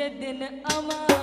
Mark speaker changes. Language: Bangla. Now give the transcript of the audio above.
Speaker 1: যেদিন আমার